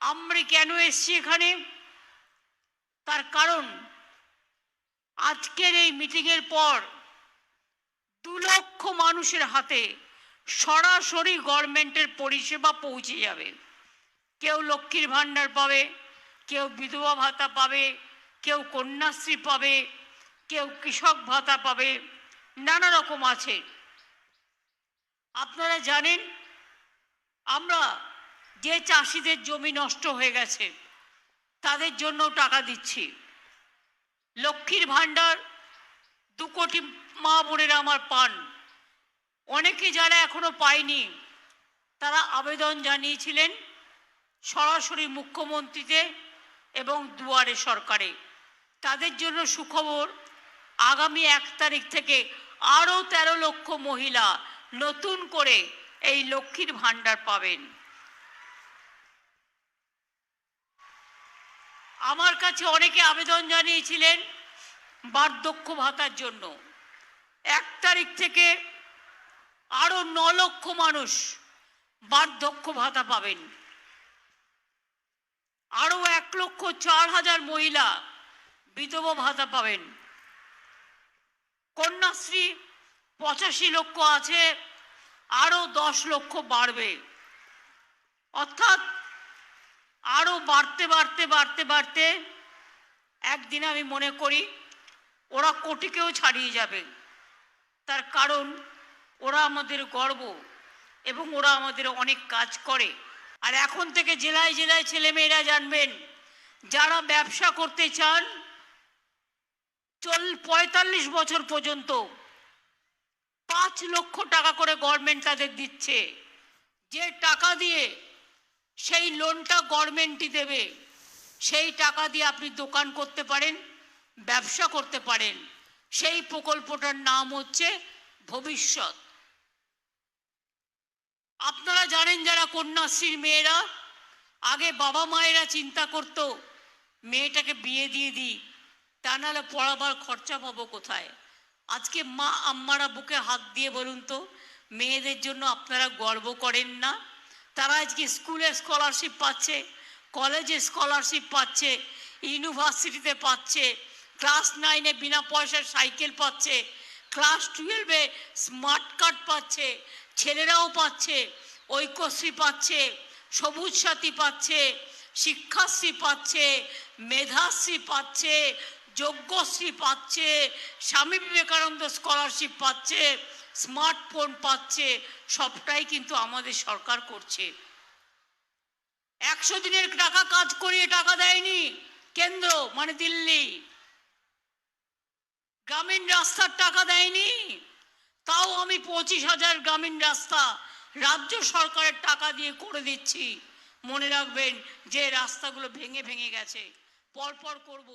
আমরা কেন এসছি এখানে? তার কারণ, আজকের এই মিটিংয়ের পর দু লক্ষ মানুষের হাতে সরাসরি গভর্নমেন্টের পরিষেবা পৌঁছে যাবে। কেউ লক্ষ্মীর ভাণ্ডার পাবে, কেউ বিধবা ভাতা পাবে, কেউ কন্যাশ্রী পাবে, কেউ কৃষক ভাতা পাবে, নানা রকম আছে। আপনারা জানেন, আমরা যে চাষিদের জমি নষ্ট হয়ে গেছে, তাদের জন্য টাকা দিচ্ছি। লক্ষ্মীর ভাণ্ডার দু কোটি মা বোনেরা আমার পান। অনেকে যারা এখনও পায়নি, তারা আবেদন জানিয়েছিলেন সরাসরি মুখ্যমন্ত্রীতে এবং দুয়ারে সরকারে। তাদের জন্য সুখবর, আগামী এক তারিখ থেকে আরও তেরো লক্ষ মহিলা নতুন করে এই লক্ষ্মীর ভাণ্ডার পাবেন। আমার কাছে অনেকে আবেদন জানিয়েছিলেন বার্ধক্য ভাতার জন্য। এক তারিখ থেকে আরও ন লক্ষ মানুষ বার্ধক্য ভাতা পাবেন। আরও এক লক্ষ চার হাজার মহিলা বিধবা ভাতা পাবেন। কন্যাশ্রী পঁচাশি লক্ষ আছে আরও দশ লক্ষ বাড়বে। অর্থাৎ আরও বাড়তে বাড়তে বাড়তে বাড়তে একদিন আমি মনে করি ওরা কোটিকেও ছাড়িয়ে যাবে। তার কারণ ওরা আমাদের গর্ব এবং ওরা আমাদের অনেক কাজ করে। আর এখন থেকে জেলায় জেলায় ছেলেমেয়েরা জানবেন, যারা ব্যবসা করতে চান, চল, পঁয়তাল্লিশ বছর পর্যন্ত পাঁচ লক্ষ টাকা করে গভর্নমেন্ট তাদের দিচ্ছে। যে টাকা দিয়ে সেই লোনটা গভর্নমেন্টই দেবে। সেই টাকা দিয়ে আপনি দোকান করতে পারেন, ব্যবসা করতে পারেন। সেই প্রকল্পটার নাম হচ্ছে ভবিষ্যৎ। আপনারা জানেন যারা কন্যাশ্রীর মেয়েরা, আগে বাবা মায়েরা চিন্তা করতো, মেয়েটাকে বিয়ে দিয়ে দিই, তা নাহলে পড়াবার খরচা পাবো কোথায়? আজকে মা আম্মারা বুকে হাত দিয়ে বলুন তো, মেয়েদের জন্য আপনারা গর্ব করেন না? তারা আজকে স্কুলে স্কলারশিপ পাচ্ছে কলেজে স্কলারশিপ পাচ্ছে ইউনিভার্সিটিতে পাচ্ছে ক্লাস নাইনে বিনা পয়সার সাইকেল পাচ্ছে ক্লাস টুয়েলভে স্মার্ট কার্ড পাচ্ছে, ছেলেরাও পাচ্ছে, ঐক্যশ্রী পাচ্ছে, সবুজ সাথী পাচ্ছে, শিক্ষাশ্রী পাচ্ছে, মেধাশ্রী পাচ্ছে যোগ্যশ্রী পাচ্ছে, স্বামী বিবেকানন্দ স্কলারশিপ পাচ্ছে স্মার্টফোন পাচ্ছে, সবটাই কিন্তু আমাদের সরকার করছে। একশো দিনের টাকা কাজ করিয়ে টাকা দেয়নি, কেন্দ্র মানে দিল্লি। গ্রামীণ রাস্তার টাকা দেয়নি, তাও আমি পঁচিশ হাজার গ্রামীণ রাস্তা রাজ্য সরকারের টাকা দিয়ে করে দিচ্ছি। মনে রাখবেন যে রাস্তাগুলো ভেঙে ভেঙে গেছে, পরপর করব।